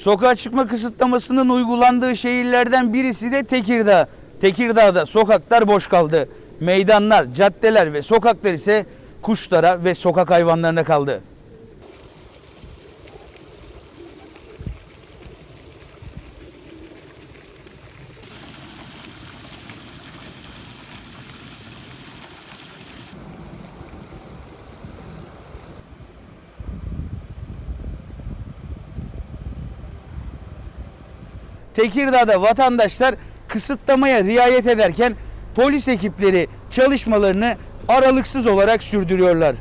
Sokağa çıkma kısıtlamasının uygulandığı şehirlerden birisi de Tekirdağ. Tekirdağ'da sokaklar boş kaldı. Meydanlar, caddeler ve sokaklar ise kuşlara ve sokak hayvanlarına kaldı. Tekirdağ'da vatandaşlar kısıtlamaya riayet ederken polis ekipleri çalışmalarını aralıksız olarak sürdürüyorlar.